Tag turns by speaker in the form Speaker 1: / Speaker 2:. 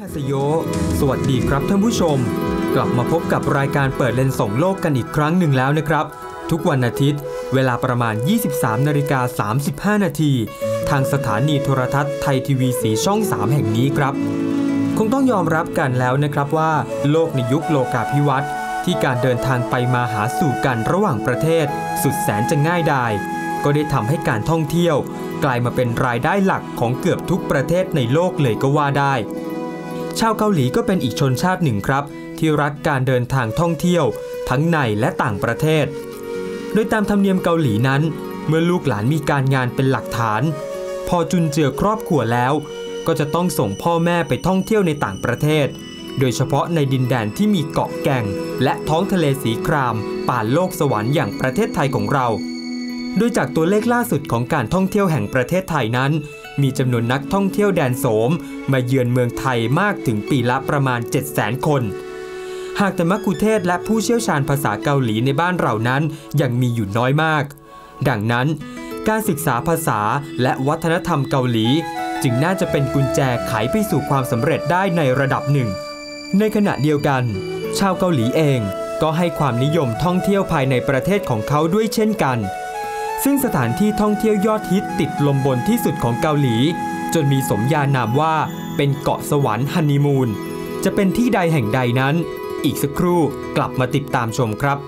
Speaker 1: ฮาสโย สวัสดีครับท่านผู้ชม กลับมาพบกับรายการเปิดเลนส์ส่งโลกกันอีกครั้งหนึ่งแล้วนะครับ ทุกวันอาทิตย์ เวลาประมาณ 23นาฬิกา35 นาทีทางสถานีโทรทัศน์ไทยทีวีสีช่อง 3 แห่งนี้ครับ คงต้องยอมรับกันแล้วนะครับว่า โลกในยุคโลกาภิวัตน์ที่การเดินทางไปมาหาสู่กันระหว่างประเทศ สุดแสนจะง่ายดายก็ได้ทำให้การท่องเที่ยว กลายมาเป็นรายได้หลักของเกือบทุกประเทศในโลกเลยก็ว่าได้ ชาวเกาหลีก็เป็นอีกชนชาติหนึ่งครับ ที่รักการเดินทางท่องเที่ยว ทั้งในและต่างประเทศ โดยตามธรรมเนียมเกาหลีนั้น เมื่อลูกหลานมีการงานเป็นหลักฐาน พอจุนเจือครอบครัวแล้ว ก็จะต้องส่งพ่อแม่ไปท่องเที่ยวในต่างประเทศ โดยเฉพาะในดินแดนที่มีเกาะแก่ง และท้องทะเลสีคราม ป่านโลกสวรรค์อย่างประเทศไทยของเรา โดยจากตัวเลขล่าสุดของการท่องเที่ยวแห่งประเทศไทยนั้น มีจำนวนนักท่องเที่ยวแดนโสม มาเยือนเมืองไทยมากถึงปีละประมาณ 700,000 คน หากแต่มักคุเทศและผู้เชี่ยวชาญภาษาเกาหลีในบ้านเรานั้นยังมีอยู่น้อยมาก ดังนั้น การศึกษาภาษาและวัฒนธรรมเกาหลี จึงน่าจะเป็นกุญแจไขไปสู่ความสำเร็จได้ในระดับหนึ่ง ในขณะเดียวกัน ชาวเกาหลีเองก็ให้ความนิยมท่องเที่ยวภายในประเทศของเขาด้วยเช่นกัน ซึ่งสถานที่ท่องเที่ยวยอดฮิตติดลมบนที่สุดของเกาหลี จนมีสมญานามว่าเป็นเกาะสวรรค์ฮันนีมูนจะเป็นที่ใดแห่งใดนั้น อีกสักครู่กลับมาติดตามชมครับ